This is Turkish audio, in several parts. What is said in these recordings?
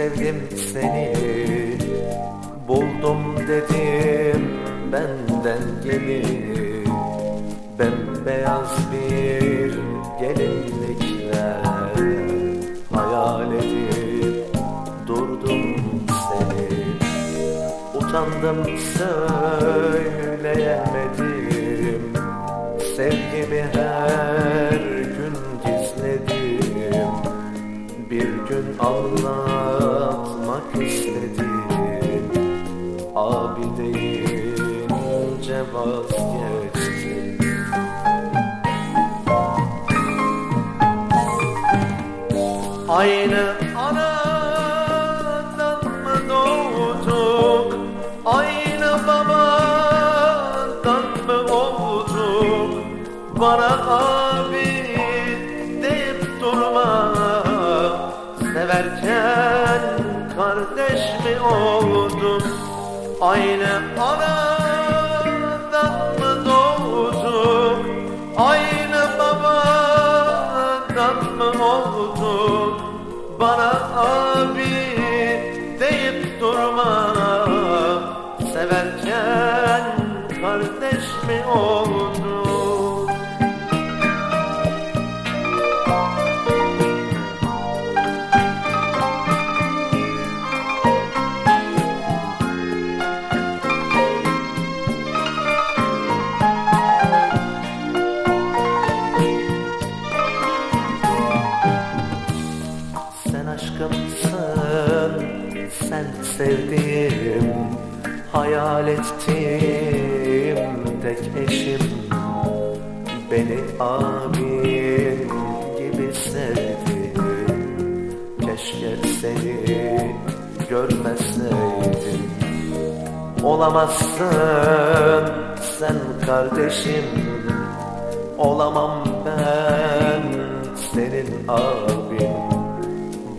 sevdim seni. Buldum dedim benden gemi. Bembeyaz bir gelinlikle Hayal edip durdum seni. Utandım söyleyemedim. Sevgimi her Aynı anadan mı doğduk? Aynı babadan mı olduk? Bana abi deyip durma. Severken kardeş mi olduk Aynı anadan Bana abi deyip durma Severken kardeş mi olduk aşkımsın, sen sevdiğim Hayal ettiğim tek eşim. Beni abin gibi sevdin Keşke seni görmeseydim. Olamazsın sen kardeşim Olamam ben senin abin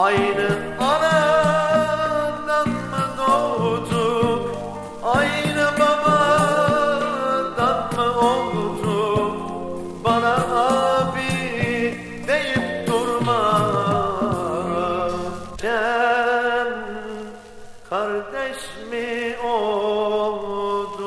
Aynı anadan mı doğduk? Aynı babadan mı olduk? Bana abi deyip durma. Can kardeş mi olduk